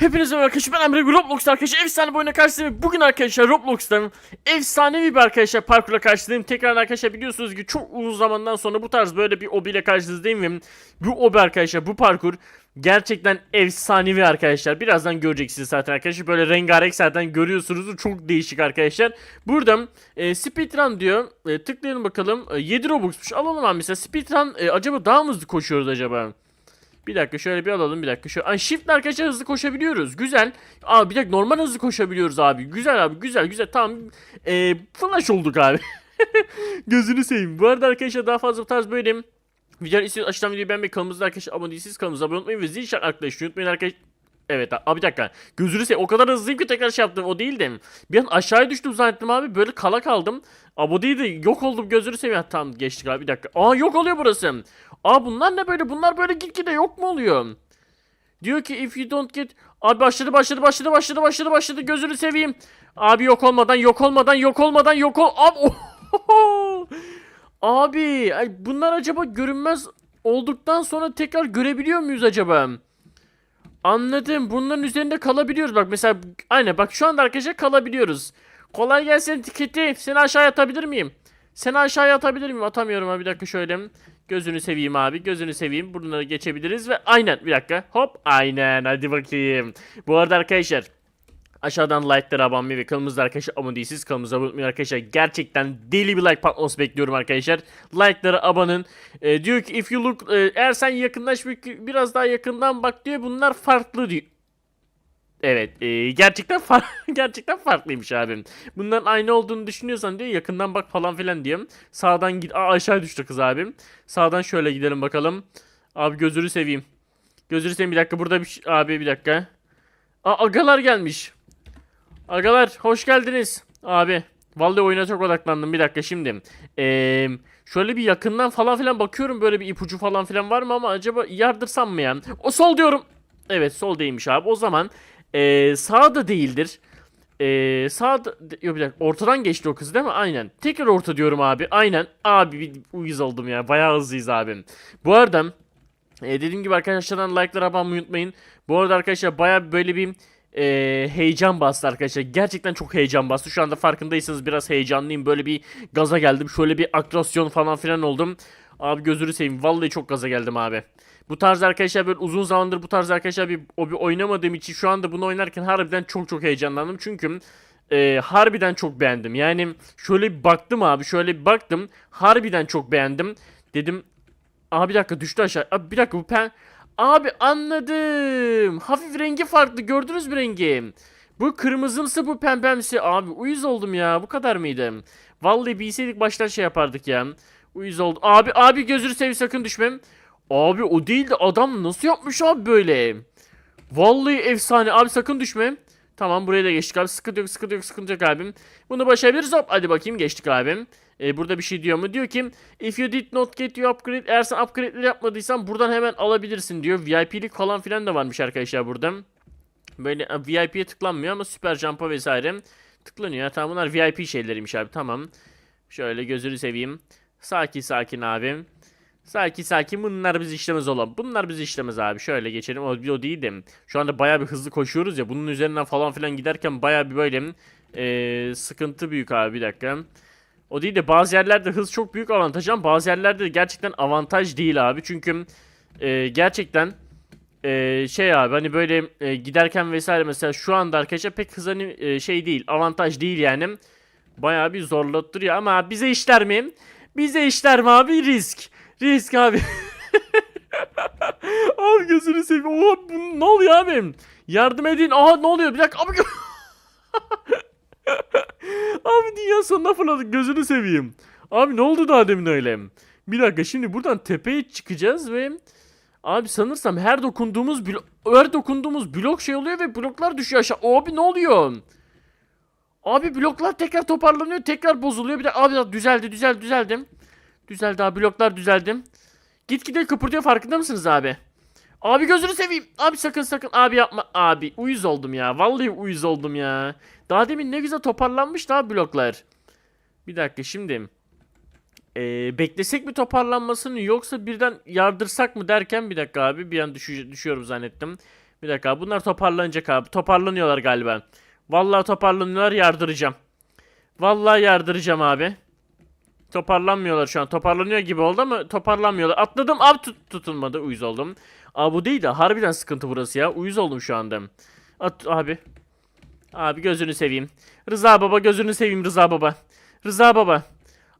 Hepinize merhaba arkadaşlar ben Emre Roblox'ta arkadaşlar efsane bir oyuna. Bugün arkadaşlar Roblox'ta efsanevi bir arkadaşlar parkurla karşınızdayım. Tekrar arkadaşlar biliyorsunuz ki çok uzun zamandan sonra bu tarz böyle bir obiyle karşınızdayım ve bu obi arkadaşlar bu parkur gerçekten efsanevi arkadaşlar. Birazdan göreceksiniz zaten arkadaşlar. Böyle rengarenk zaten görüyorsunuz. Çok değişik arkadaşlar. Burada e, speedrun diyor. E, tıklayalım bakalım. E, 7 Robux'muş. Alalım abi mesela speedrun e, acaba daha mı hızlı koşuyoruz acaba? Bir dakika şöyle bir alalım bir dakika. Şöyle. Ay shift arkadaşlar hızlı koşabiliyoruz. Güzel. Abi bir dakika normal hızlı koşabiliyoruz abi. Güzel abi güzel güzel. Tamam. Ee, flash olduk abi. Gözünü seveyim. Bu arada arkadaşlar daha fazla bu tarz böyle videolar istiyorsanız aşağıdan videoyu beğenmeyi kanalımızda arkadaşlar abone değilseniz kanalımıza abone olmayı ve zil işaret arkadaşlar unutmayın arkadaşlar. Evet abi bir dakika. Gözünü seveyim. O kadar hızlıyım ki tekrar şey yaptım. O değil de. Bir an aşağıya düştüm zannettim abi. Böyle kala kaldım. Abo değil de yok oldum gözünü seveyim. Tamam geçtik abi bir dakika. Aa yok oluyor burası. Aa bunlar ne böyle? Bunlar böyle gitgide yok mu oluyor? Diyor ki if you don't get... Abi başladı başladı başladı başladı başladı başladı gözünü seveyim. Abi yok olmadan yok olmadan yok olmadan yok ol... Abi! Abi bunlar acaba görünmez olduktan sonra tekrar görebiliyor muyuz acaba? Anladım. Bunların üzerinde kalabiliyoruz. Bak mesela aynen bak şu anda arkadaşlar kalabiliyoruz. Kolay gelsin tiketi. Seni aşağıya atabilir miyim? Seni aşağıya atabilir miyim? Atamıyorum abi bir dakika şöyle. Gözünü seveyim abi. Gözünü seveyim. Bunları geçebiliriz ve aynen bir dakika. Hop aynen hadi bakayım. Bu arada arkadaşlar Aşağıdan like'lara abone ve kanalımızda arkadaşlar abone değilsiniz kanalımıza abone olmayı arkadaşlar. Gerçekten deli bir like patlaması bekliyorum arkadaşlar. Like'lara abanın. Ee, diyor ki if you look e, eğer sen yakınlaş bir- biraz daha yakından bak diyor bunlar farklı diyor. Evet, e, gerçekten far gerçekten farklıymış abim. Bunların aynı olduğunu düşünüyorsan diyor yakından bak falan filan diyor. Sağdan git Aa, aşağı düştü kız abim. Sağdan şöyle gidelim bakalım. Abi gözünü seveyim. Gözünü seveyim bir dakika burada bir abi bir dakika. Aa agalar gelmiş. Agalar hoş geldiniz. Abi vallahi oyuna çok odaklandım bir dakika şimdi. Eee şöyle bir yakından falan filan bakıyorum böyle bir ipucu falan filan var mı ama acaba yardırsam mı ya? O sol diyorum. Evet sol değilmiş abi. O zaman eee sağ da değildir. Eee sağ da... Yok bir dakika ortadan geçti o kız değil mi? Aynen. Tekrar orta diyorum abi. Aynen. Abi bir uyuz oldum ya. Bayağı hızlıyız abim. Bu arada e, dediğim gibi arkadaşlardan like'lara abone olmayı unutmayın. Bu arada arkadaşlar baya böyle bir e, heyecan bastı arkadaşlar. Gerçekten çok heyecan bastı. Şu anda farkındaysanız biraz heyecanlıyım. Böyle bir gaza geldim. Şöyle bir akrasyon falan filan oldum. Abi gözünü seveyim. Vallahi çok gaza geldim abi. Bu tarz arkadaşlar böyle uzun zamandır bu tarz arkadaşlar bir, o bir oynamadığım için şu anda bunu oynarken harbiden çok çok heyecanlandım. Çünkü e, harbiden çok beğendim. Yani şöyle bir baktım abi. Şöyle bir baktım. Harbiden çok beğendim. Dedim Abi bir dakika düştü aşağı. Abi bir dakika bu pen... Abi anladım. Hafif rengi farklı. Gördünüz mü rengi? Bu kırmızımsı bu pembemsi. Abi uyuz oldum ya. Bu kadar mıydı? Vallahi bilseydik baştan şey yapardık ya. Uyuz oldum. Abi abi gözünü seveyim sakın düşmem. Abi o değil de adam nasıl yapmış abi böyle? Vallahi efsane. Abi sakın düşme. Tamam buraya da geçtik abi. Sıkıntı yok sıkıntı yok sıkıntı yok abim. Bunu başarabiliriz hop. Hadi bakayım geçtik abim. Ee, burada bir şey diyor mu? Diyor ki if you did not get your upgrade eğer sen upgrade'leri yapmadıysan buradan hemen alabilirsin diyor. VIP'lik falan filan da varmış arkadaşlar burada. Böyle e, VIP'ye tıklanmıyor ama süper jump'a vesaire tıklanıyor. Ya, Tamam bunlar VIP şeyleriymiş abi tamam. Şöyle gözünü seveyim. Sakin sakin abim. Sakin sakin bunlar biz işlemez olan. Bunlar biz işlemez abi. Şöyle geçelim. O, o değil de. Şu anda bayağı bir hızlı koşuyoruz ya. Bunun üzerinden falan filan giderken bayağı bir böyle eee, sıkıntı büyük abi bir dakika. O değil de bazı yerlerde hız çok büyük avantaj ama bazı yerlerde de gerçekten avantaj değil abi. Çünkü eee, gerçekten eee, şey abi hani böyle eee, giderken vesaire mesela şu anda arkadaşlar pek hız hani eee, şey değil avantaj değil yani. Bayağı bir zorlattırıyor ama bize işler mi? Bize işler mi abi risk. Risk abi. abi gözünü seveyim. Oha bu ne oluyor abi? Yardım edin. Aha ne oluyor? Bir dakika abi. abi dünya sonuna fırladık. Gözünü seveyim. Abi ne oldu daha demin öyle? Bir dakika şimdi buradan tepeye çıkacağız ve Abi sanırsam her dokunduğumuz her dokunduğumuz blok şey oluyor ve bloklar düşüyor aşağı. Abi ne oluyor? Abi bloklar tekrar toparlanıyor, tekrar bozuluyor. Bir de abi düzeldi, düzeldi, düzeldim. Düzeldi abi bloklar düzeldim. Gitgide kıpırdıyor farkında mısınız abi? Abi gözünü seveyim. Abi sakın sakın abi yapma. Abi uyuz oldum ya. Vallahi uyuz oldum ya. Daha demin ne güzel toparlanmış daha bloklar. Bir dakika şimdi. Ee, beklesek mi toparlanmasını yoksa birden yardırsak mı derken bir dakika abi bir an düşü- düşüyorum zannettim. Bir dakika bunlar toparlanacak abi. Toparlanıyorlar galiba. Vallahi toparlanıyorlar yardıracağım. Vallahi yardıracağım abi. Toparlanmıyorlar şu an. Toparlanıyor gibi oldu ama toparlanmıyorlar. Atladım abi tut- tutulmadı. Uyuz oldum. Abi bu değil de harbiden sıkıntı burası ya. Uyuz oldum şu anda. At abi. Abi gözünü seveyim. Rıza baba gözünü seveyim Rıza baba. Rıza baba.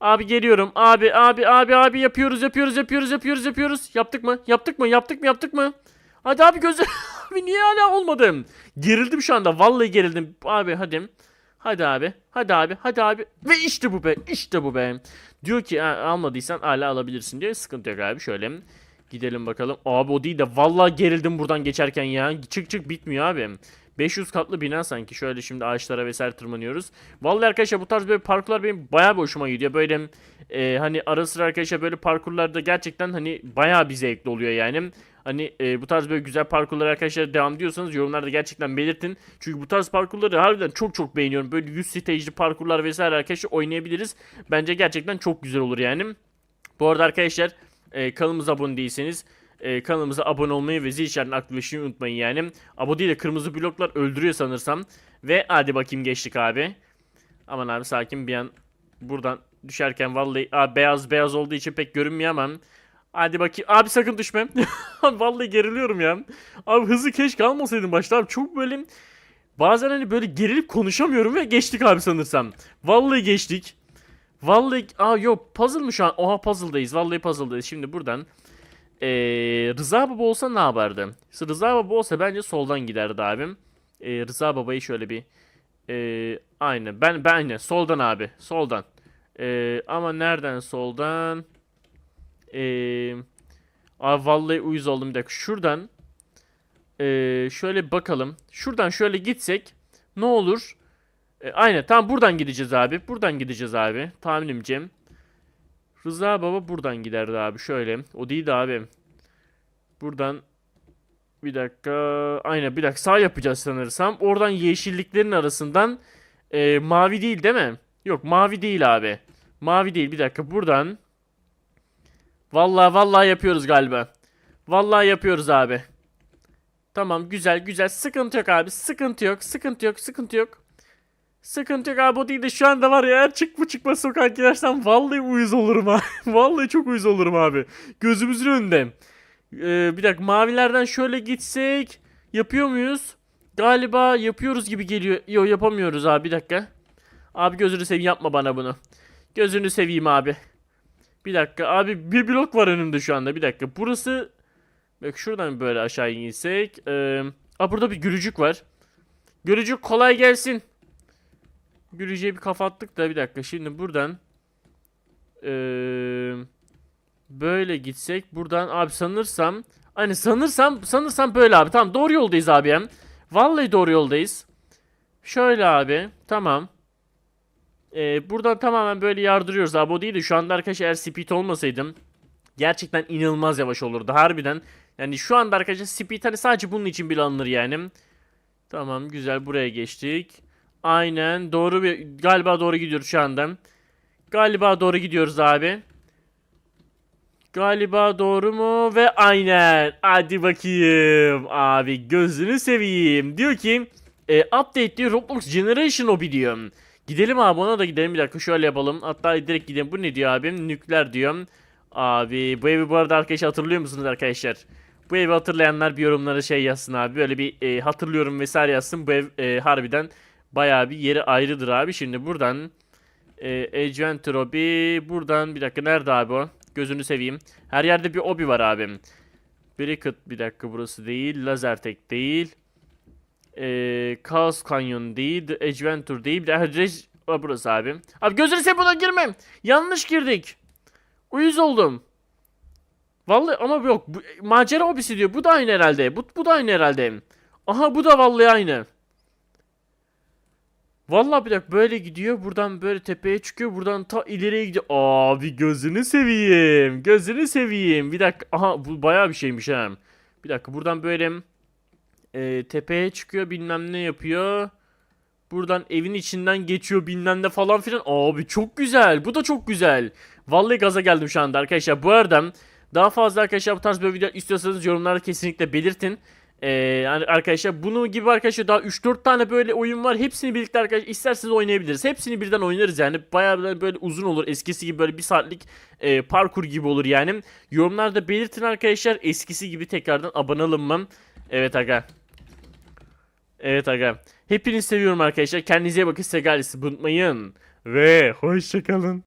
Abi geliyorum. Abi abi abi abi yapıyoruz yapıyoruz yapıyoruz yapıyoruz yapıyoruz. Yaptık mı? Yaptık mı? Yaptık mı? Yaptık mı? Hadi abi gözü. abi niye hala olmadı? Gerildim şu anda. Vallahi gerildim. Abi hadi. Hadi abi. Hadi abi. Hadi abi. Ve işte bu be. İşte bu be. Diyor ki "Ha, almadıysan hala alabilirsin diyor. Sıkıntı yok abi. Şöyle gidelim bakalım. Abi o değil de vallahi gerildim buradan geçerken ya. Çık çık bitmiyor abi. 500 katlı bina sanki. Şöyle şimdi ağaçlara vesaire tırmanıyoruz. Vallahi arkadaşlar bu tarz böyle parkurlar benim bayağı bir hoşuma gidiyor. Böyle e, hani ara sıra arkadaşlar böyle parkurlarda gerçekten hani bayağı bir zevkli oluyor yani. Hani e, bu tarz böyle güzel parkurlara arkadaşlar devam diyorsanız yorumlarda gerçekten belirtin. Çünkü bu tarz parkurları harbiden çok çok beğeniyorum. Böyle 100 stage'li parkurlar vesaire arkadaşlar oynayabiliriz. Bence gerçekten çok güzel olur yani. Bu arada arkadaşlar e, kanalımıza abone değilseniz e, kanalımıza abone olmayı ve zil işaretini aktifleşmeyi unutmayın yani. Abone değil de kırmızı bloklar öldürüyor sanırsam. Ve hadi bakayım geçtik abi. Aman abi sakin bir an buradan düşerken vallahi abi beyaz beyaz olduğu için pek görünmüyor ama Hadi bakayım. Abi sakın düşme. Abi vallahi geriliyorum ya. Abi hızı keşke almasaydım başta abi. Çok böyle bazen hani böyle gerilip konuşamıyorum ve geçtik abi sanırsam. Vallahi geçtik. Vallahi aa yok puzzle mı şu an? Oha puzzle'dayız. Vallahi puzzle'dayız. Şimdi buradan ee, Rıza Baba olsa ne yapardı? Rıza Baba olsa bence soldan giderdi abim. Ee, Rıza Baba'yı şöyle bir ee, aynen ben ben soldan abi soldan. Ee, ama nereden soldan? Ee, abi vallahi uyuz oldum bir dakika. Şuradan ee, şöyle bakalım. Şuradan şöyle gitsek ne olur? Ee, aynen tamam buradan gideceğiz abi. Buradan gideceğiz abi. Tahminimce. Rıza baba buradan giderdi abi. Şöyle. O değil de abi. Buradan bir dakika. Aynen bir dakika sağ yapacağız sanırsam. Oradan yeşilliklerin arasından ee, mavi değil değil mi? Yok mavi değil abi. Mavi değil bir dakika buradan. Vallahi vallahi yapıyoruz galiba. Vallahi yapıyoruz abi. Tamam güzel güzel sıkıntı yok abi sıkıntı yok sıkıntı yok sıkıntı yok. Sıkıntı yok abi o değil de şu anda var ya eğer çıkma çıkma sokak gidersem vallahi uyuz olurum abi. vallahi çok uyuz olurum abi. Gözümüzün önünde. Ee, bir dakika mavilerden şöyle gitsek yapıyor muyuz? Galiba yapıyoruz gibi geliyor. Yok yapamıyoruz abi bir dakika. Abi gözünü seveyim yapma bana bunu. Gözünü seveyim abi. Bir dakika abi bir blok var önümde şu anda bir dakika. Burası Bak şuradan böyle aşağı insek. Ee, aa burada bir gülücük var. Gülücük kolay gelsin. Gülücüğe bir kafa attık da bir dakika. Şimdi buradan ee, böyle gitsek buradan abi sanırsam hani sanırsam sanırsam böyle abi. Tamam doğru yoldayız abi hem. Vallahi doğru yoldayız. Şöyle abi. Tamam. Ee, buradan tamamen böyle yardırıyoruz abi o değil de şu anda arkadaşlar eğer speed olmasaydım gerçekten inanılmaz yavaş olurdu harbiden. Yani şu anda arkadaşlar speed hani sadece bunun için bile alınır yani. Tamam güzel buraya geçtik. Aynen doğru bir galiba doğru gidiyoruz şu anda. Galiba doğru gidiyoruz abi. Galiba doğru mu? Ve aynen. Hadi bakayım. Abi gözünü seveyim. Diyor ki e, update diyor Roblox Generation Obi diyor. Gidelim abi ona da gidelim bir dakika şöyle yapalım. Hatta direkt gidelim. Bu ne diyor abim? Nükleer diyor. Abi bu evi bu arada arkadaşlar hatırlıyor musunuz arkadaşlar? Bu evi hatırlayanlar bir yorumlara şey yazsın abi. Böyle bir e, hatırlıyorum vesaire yazsın. Bu ev e, harbiden bayağı bir yeri ayrıdır abi. Şimdi buradan e, Adventure Obi buradan bir dakika nerede abi o? Gözünü seveyim. Her yerde bir obi var abim. Bricket bir dakika burası değil. Lazertek değil. E, Chaos Canyon değil. The Adventure değil. Bir de Aa, burası abi. Abi gözünü seveyim buna girme. Yanlış girdik. Uyuz oldum. Vallahi ama yok. Bu, macera hobisi diyor. Bu da aynı herhalde. Bu, bu da aynı herhalde. Aha bu da vallahi aynı. Vallahi bir dakika böyle gidiyor. Buradan böyle tepeye çıkıyor. Buradan ta ileriye gidiyor. Abi gözünü seveyim. Gözünü seveyim. Bir dakika. Aha bu bayağı bir şeymiş ha. Bir dakika buradan böyle e, tepeye çıkıyor bilmem ne yapıyor. Buradan evin içinden geçiyor bilmem ne falan filan. Abi çok güzel. Bu da çok güzel. Vallahi gaza geldim şu anda arkadaşlar. Bu arada daha fazla arkadaşlar bu tarz böyle video istiyorsanız yorumlarda kesinlikle belirtin. Ee, yani arkadaşlar bunu gibi arkadaşlar daha 3-4 tane böyle oyun var. Hepsini birlikte arkadaşlar isterseniz oynayabiliriz. Hepsini birden oynarız yani. Bayağı böyle, uzun olur. Eskisi gibi böyle bir saatlik e, parkur gibi olur yani. Yorumlarda belirtin arkadaşlar. Eskisi gibi tekrardan abone mı? Evet aga. Evet aga. Hepinizi seviyorum arkadaşlar. Kendinize iyi bakın. Size unutmayın. Ve hoşçakalın.